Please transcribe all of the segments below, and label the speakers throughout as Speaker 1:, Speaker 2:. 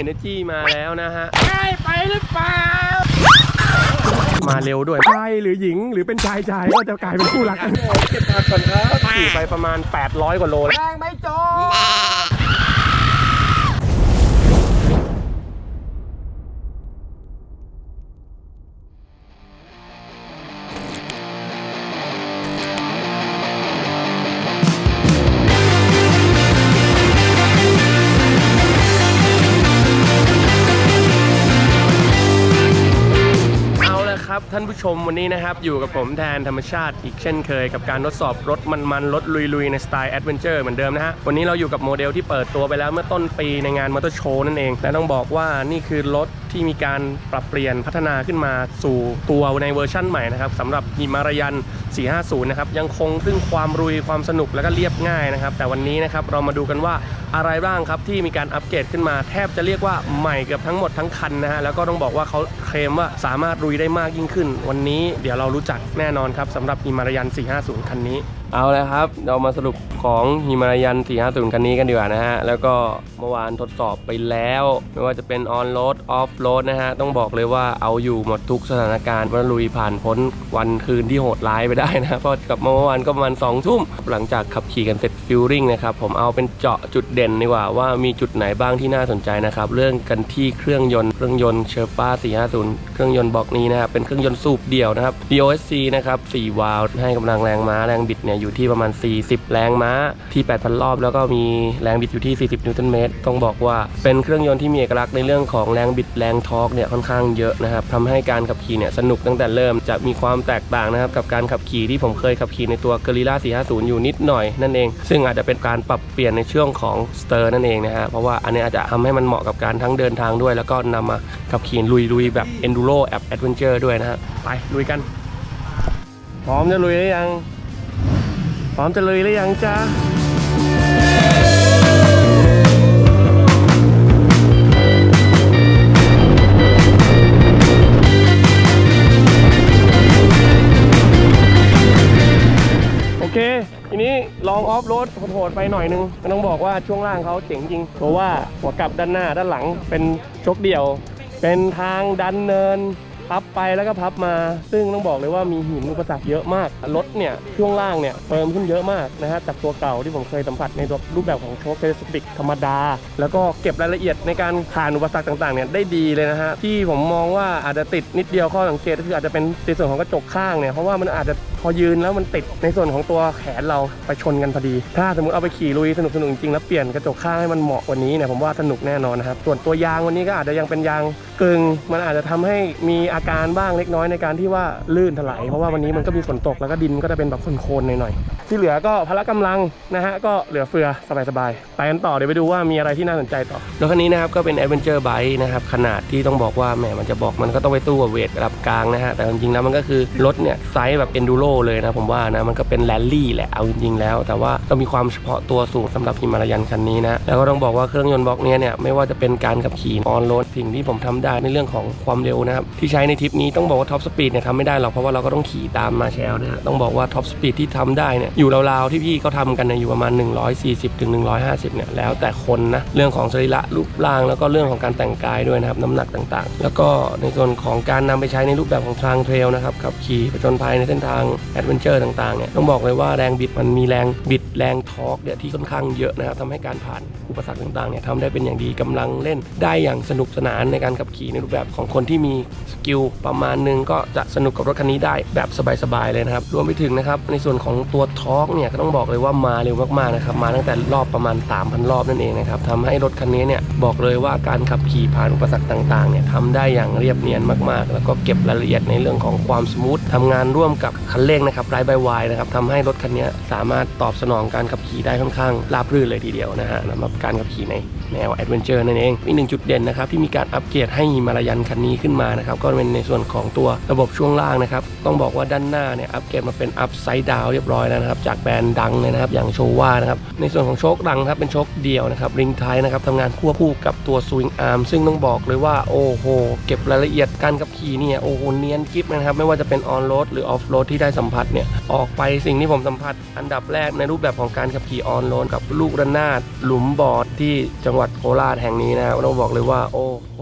Speaker 1: Energy มาแล้วนะฮะ
Speaker 2: ใช่ไปหรือเปล่า
Speaker 1: มาเร็วด้วยชายหรือหญิงหรือเป็นชายชายก็จะกลายเป็นคู่รักกันเก็บผักก่อนครับขี่ไปประมาณ 800 กว่าโลแล้ว
Speaker 2: แรงไม่จ
Speaker 1: ชมวันนี้นะครับ อยู่กับผมแทนธรรมชาติอีกเช่นเคย กับการทดสอบรถมันๆรถลุยๆ ในสไตล์แอดเวนเจอร์เหมือนเดิมนะฮะ วันนี้เราอยู่กับโมเดลที่เปิดตัวไปแล้วเมื่อต้นปีในงานมอเตอร์โชว์นั่นเอง และต้องบอกว่านี่คือรถที่มีการปรับเปลี่ยนพัฒนาขึ้นมาสู่ตัวในเวอร์ชั่นใหม่นะครับสำหรับฮิมารยัน 450 นะครับ ยังคงซึ่งความรุยความสนุกและก็เรียบง่ายนะครับ แต่วันนี้นะครับเรามาดูกันว่าอะไรบ้างครับที่มีการอัปเกรดขึ้นมาแทบจะเรียกว่าใหม่เกือบทั้งหมดทั้งคันนะฮะแล้วก็ต้องบอกว่าเขาเคลมว่าสามารถรุยได้มากยิ่งขึ้นวันนี้เดี๋ยวเรารู้จักแน่นอนครับสำหรับอิมารายัน 450 คันนี้ เอาเลยครับ เรามาสรุปของฮิมารายัน 450 คันนี้กันดีกว่านะฮะ แล้วก็เมื่อวานทดสอบไปแล้ว ไม่ว่าจะเป็นออนโรดออฟโรดนะฮะ ต้องบอกเลยว่าเอาอยู่หมดทุกสถานการณ์ว่าลุยผ่านพ้นวันคืนที่โหดร้ายไปได้นะเพราะกลับเมื่อวานก็ประมาณ2ทุ่ม หลังจากขับขี่กันเสร็จฟิลลิ่งนะครับ ผมเอาเป็นเจาะจุดเด่นดีกว่า ว่ามีจุดไหนบ้างที่น่าสนใจนะครับ เรื่องกันที่เครื่องยนต์เครื่องยนต์เชอร์ป้า 450 เครื่องยนต์บอกนี้นะครับเป็นเครื่องยนต์สูบเดี่ยวนะครับ DOSC นะครับ4วาล์วให้กำลังแรงม้าแรงบิดเนี่ยอยู่ที่ประมาณ 40 แรงม้าที่ 8,000 รอบ แล้วก็มีแรงบิดอยู่ที่ 40 นิวตันเมตร ต้องบอกว่าเป็นเครื่องยนต์ที่มีเอกลักษณ์ในเรื่องของแรงบิดแรงทอร์กเนี่ยค่อนข้างเยอะนะครับทำให้การขับขี่เนี่ยสนุกตั้งแต่เริ่มจะมีความแตกต่างนะครับกับการขับขี่ที่ผมเคยขับขี่ในตัว g o r i l l a 450 อยู่นิดหน่อยนั่นเอง ซึ่งอาจจะเป็นการปรับเปลี่ยนในช่วงของสเตอร์นั่นเองนะฮะเพราะว่าอันนี้อาจจะทำให้มันเหมาะกับการทั้งเดินทางด้วย แล้วก็นำมาขับขี่ลุยๆแบบ enduro แอบ adventure ด้วยนะฮะไปลุยกัน พร้อมจะลุยหรือยัง ร้อมจะลุยหรือยังจ๊ะโอเค ทีนี้ลองออฟโรดโหดๆไปหน่อยนึงก็ต้องบอกว่าช่วงล่างเขาเจ๋งจริง เพราะว่าหัวกลับด้านหน้าด้านหลังเป็นชกเดี่ยว เป็นทางดันเนิน พับไปแล้วก็พับมา ซึ่งต้องบอกเลยว่ามีหินอุปสรรคเยอะมากรถเนี่ยช่วงล่างเนี่ยเติมขึ้นเยอะมากนะฮะจากตัวเก่าที่ผมเคยสัมผัสในรูปแบบของโชคเทเลสติกธรรมดา แล้วก็เก็บรายละเอียดในการผ่านอุปสรรคต่างๆเนี่ยได้ดีเลยนะฮะที่ผมมองว่าอาจจะติดนิดเดียวข้อสังเกตก็คืออาจจะเป็นในส่วนของกระจกข้างเนี่ยเพราะว่ามันอาจจะ พอยืนแล้วมันติดในส่วนของตัวแขนเราไปชนกันพอดี ถ้าสมมติเอาไปขี่ลุยสนุกๆจริงแล้วเปลี่ยนกระจกข้างให้มันเหมาะกว่านี้เนี่ยผมว่าสนุกแน่นอนนะครับ ส่วนตัวยางวันนี้ก็อาจจะยังเป็นยางกึ่งมันอาจจะทำให้มีอาการบ้างเล็กน้อยในการที่ว่าลื่นถลายเพราะว่าวันนี้มันก็มีฝนตกแล้วก็ดินก็จะเป็นแบบโคลนๆหน่อยๆที่เหลือก็พละกำลังนะฮะก็เหลือเฟือสบายๆไปกันต่อเดี๋ยวไปดูว่ามีอะไรที่น่าสนใจต่อรถคันนี้นะครับก็เป็น Adventure Bike นะครับขนาดที่ต้องบอกว่าแหมมันจะบอกมันก็ต้องไปสู้กับเวทระดับกลางนะฮะแต่จริงๆแล้วมันก็คือรถเนี่ยไซส์แบบ Enduro เลยนะผมว่านะมันก็เป็นแรลลี่แหละเอาจริงๆแล้ว แต่ว่าก็มีความเฉพาะตัวสูงสำหรับฮิมาลายันคันนี้นะแล้วก็ต้องบอกว่าเครื่องยนต์บล็อกเนี้ยเนี่ยไม่ว่าจะเป็นการขับขี่ออนโรดสิ่งที่ผมทำได้ในเรื่องของความเร็วนะครับที่ใช้ในทริปนี้ต้องบอกว่าท็อปสปีดเนี่ยทำไม่ได้หรอกเพราะว่าเราก็ต้องขี่ตามมาแชลนะฮะต้องบอกว่าท็อปสปีดที่ทำได้เนี่ยอยู่ราวๆที่พี่เขาทำกันเนี่ยอยู่ประมาณ 140ถึง150เนี่ยแล้วแต่คนนะเรื่องของสรีระรูปร่างแล้วก็เรื่องของการแต่งกายด้วยนะครับน้ำหนักต่างๆ แล้วก็ในส่วนของการนำไปใช้ในรูปแบบของทางเทรลนะครับขับขี่ผจญภัยในเส้นทางแอดเวนเจอร์ต่างๆเนี่ยต้องบอกเลยว่าแรงบิดมันมีแรงบิดแรงทอร์กเนี่ยที่ค่อนข้างเยอะนะครับทำให้การผ่านอุปสรรคต่างๆเนี่ยทำได้เป็นอย่างดีกำลังเล่นได้อย่างสนุกสนานในการขับขี่ในรูปแบบของคนที่มีสกิลประมาณหนึงก็จะสนุกกับรถคันนี้ได้แบบสบายๆเลยนะครับรวมไปถึงนะครับในส่วนของตัวทอร์กเนี่ยก็ต้องบอกเลยว่ามาเร็วมากๆนะครับมาตั้งแต่รอบประมาณ 3,000 รอบนั่นเองนะครับทำให้รถคันนี้เนี่ยบอกเลยว่าการขับขี่ผ่านอุปสรรคต่างๆเนี่ยทำได้อย่างเรียบเนียนมากๆ แล้วก็เก็บรายละเอียดในเรื่องของความสมูททำงานร่วมกับคันเร่งนะครับไรบายวายนะครับทำให้รถคันนี้สามารถตอบสนองการขับขี่ได้ค่อนข้างราบรื่นเลยทีเดียวนะฮะสำหรับการขับขี่ในแนวแอดเวนเจอร์นั่นเอง อีกหนึ่งจุดเด่นนะครับที่มีการอัปเกรดให้มาลายันคันนี้ขึ้นมานะครับก็เป็นในส่วนของตัวระบบช่วงล่างนะครับต้องบอกว่าด้านหน้าเนี่ยอัปเกรดมาเป็นอัพไซด์ดาวเรียบร้อยแล้วนะครับจากแบรนด์ดังเลยนะครับอย่างโชว่านะครับในส่วนของโชคดังครับเป็นโชคเดียวนะครับริงท้ายนะครับทำงานควบคู่กับตัวสวิงอาร์มซึ่งต้องบอกเลยว่าโอ้โหเก็บรายละเอียดการขับขี่เนี่ยโอ้โหเนียนกิฟนะครับไม่ว่าจะเป็นออนโรดหรือออฟโรดที่ได้สัมผัสเนี่ยออกไปสิ่งที่ผมสัมผัส อันดับแรกในรูปแบบของการขับขี่ออนโรนกับลูกระนาดหลุมบอดที่จังหวัดโคราชแห่งนี้นะครับต้องบอกเลยว่าโอ้โห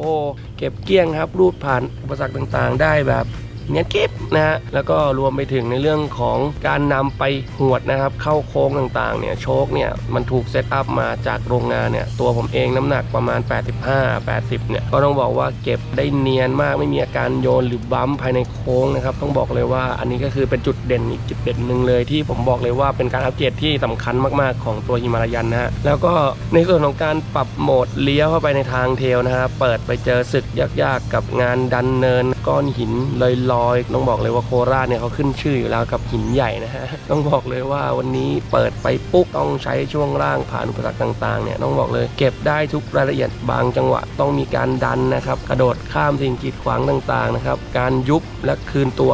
Speaker 1: เก็บเกี้ยงครับรูดผ่านอุปสรรคต่างๆ ได้แบบ เนียนกิฟนะฮะแล้วก็รวมไปถึงในเรื่องของการนำไปหวดนะครับ เข้าโค้งต่างๆเนี่ยโชคเนี่ยมันถูกเซตอัพมาจากโรงงานเนี่ยตัวผมเองน้ำหนักประมาณ 85 80เนี่ยก็ต้องบอกว่าเก็บได้เนียนมากไม่มีอาการโยนหรือบัมป์ภายในโค้งนะครับต้องบอกเลยว่าอันนี้ก็คือเป็นจุดเด่นอีกจุดเด่นหนึ่งเลยที่ผมบอกเลยว่าเป็นการอัปเกรดที่สำคัญมากๆของตัวฮิมาลายันนะฮะแล้วก็ในส่วนของการปรับโหมดเลี้ยวเข้าไปในทางเทลนะฮะเปิดไปเจอศึกยากๆกับงานดันเนินก้อนหินลอยๆต้องบอกเลยว่าโคราชเนี่ยเขาขึ้นชื่ออยู่แล้วกับหินใหญ่นะฮะ ต้องบอกเลยว่าวันนี้เปิดไปปุ๊บต้องใช้ช่วงล่างผ่านอุปสรรคต่างๆเนี่ยต้องบอกเลยเก็บได้ทุกรายละเอียดบางจังหวะต้องมีการดันนะครับกระโดดข้ามสิ่งกีดขวางต่างๆนะครับการยุบและคืนตัว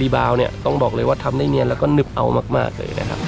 Speaker 1: รีบาวเนี่ยต้องบอกเลยว่าทำได้เนียนแล้วก็หนึบเอามากๆเลยนะครับ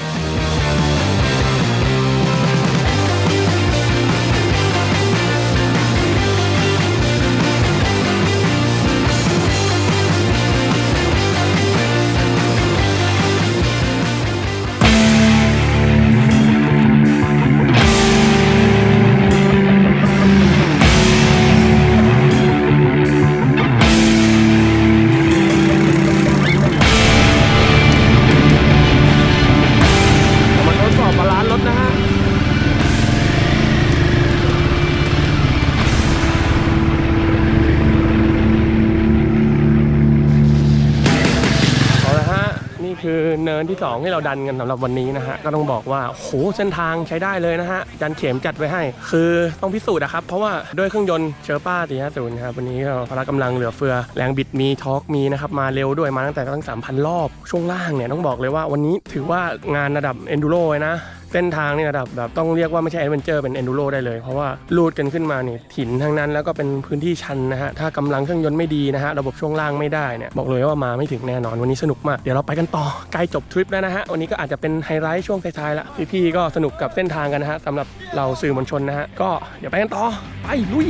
Speaker 1: คือเนินที่ 2 ที่เราดันกันสำหรับวันนี้นะฮะก็ต้องบอกว่าโหเส้นทางใช้ได้เลยนะฮะจันเข็มจัดไว้ให้ คือต้องพิสูจน์นะครับเพราะว่าด้วยเครื่องยนต์เชอร์ป้าตีห้าศูนย์ครับวันนี้ก็พละกำลังเหลือเฟือแรงบิดมีทอร์กมีนะครับมาเร็วด้วยมาตั้งแต่ตั้ง3,000รอบช่วงล่างเนี่ยต้องบอกเลยว่าวันนี้ถือว่างานระดับเอนดูโรเลยนะ เส้นทางนี่ระดับแบบต้องเรียกว่าไม่ใช่แอดเวนเจอร์เป็นเอนดูโรได้เลย เพราะว่าลูดกันขึ้นมานี่ถิ่นทั้งนั้นแล้วก็เป็นพื้นที่ชันนะฮะถ้ากำลังเครื่องยนต์ไม่ดีนะฮะระบบช่วงล่างไม่ได้เนี่ยบอกเลยว่ามาไม่ถึงแน่นอนวันนี้สนุกมากเดี๋ยวเราไปกันต่อใกล้จบทริปแล้วนะฮะวันนี้ก็อาจจะเป็นไฮไลท์ช่วงท้ายๆละพี่ๆก็สนุกกับเส้นทางกันนะฮะสำหรับเราสื่อมวลชนนะฮะก็เดี๋ยวไปกันต่อไปลุย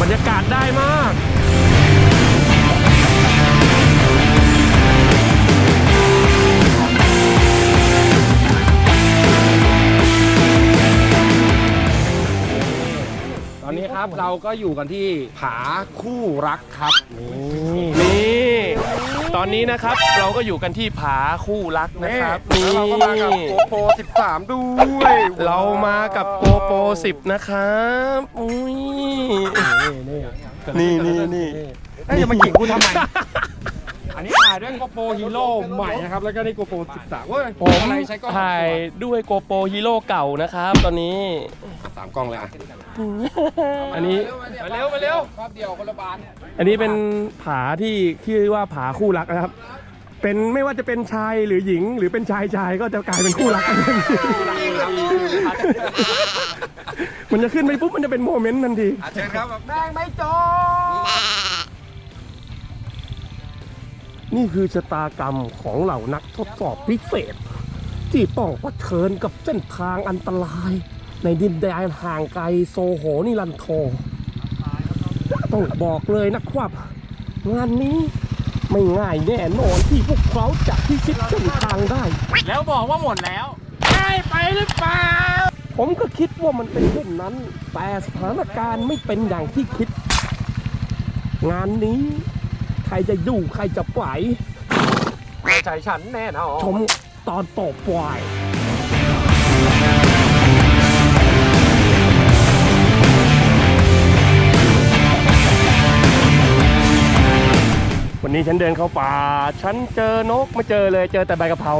Speaker 1: บรรยากาศได้มาก
Speaker 2: นนี้ครับ เราก็อยู่กันที่ผาคู่รักครับ
Speaker 1: นี่ตอนนี้นะครับเราก็อยู่กันที่ผาคู่รักนะครับ
Speaker 2: แล้วเราก็มากับโกโปร13 ด้วย
Speaker 1: เรามากับโกโปร10 นะครับอุ้ยนี่นี่นี่
Speaker 2: เอ้ยอย่ามาหยิงกูทำไม อันนี้ถ่ายด้วยโกโปรฮีโร่ใหม่นะครับ แล้วก็ได้โกโปร13เว้ย
Speaker 1: ผม
Speaker 2: อะไรใช้กล้อง
Speaker 1: ถ่ายด้วยโกโปรฮีโร่เก่านะครับ ตอนนี้
Speaker 2: สามกล้องเลยอะ
Speaker 1: อันนี้
Speaker 2: มาเร็วมาเร็วภาพเดียวคนละบาน
Speaker 1: อันนี้เป็นผาที่ที่เรียกว่าผาคู่รักนะครับ เป็นไม่ว่าจะเป็นชายหรือหญิง หรือเป็นชายชายก็จะกลายเป็นคู่รักกันทันทีมันจะขึ้นไปปุ๊บมันจะเป็นโมเมนต์ทันที
Speaker 2: เชิญครับแม่งไม่จบ
Speaker 1: นี่คือชะตากรรมของเหล่านักทดสอบพิเศษ ที่ต้องเผชิญกับเส้นทางอันตราย ในดินแดนห่างไกลโซโหนิรันโทต้องบอกเลยนะครับงานนี้ไม่ง่ายแน่นอนที่พวกเขาจะพิชิตเส้นทางได้
Speaker 2: แล้วบอกว่าหมดแล้วได้ไปหรือเปล่า
Speaker 1: ผมก็คิดว่ามันเป็นเช่นนั้น แต่สถานการณ์ไม่เป็นอย่างที่คิด งานนี้ใครจะอยู่ใครจะไหว
Speaker 2: ไม่ใช่ฉันแน่นอน
Speaker 1: ชมตอนต่อไวันนี้ฉันเดินเข้าป่า ฉันเจอนกไม่เจอเลยเจอแต่ใบกะเพรา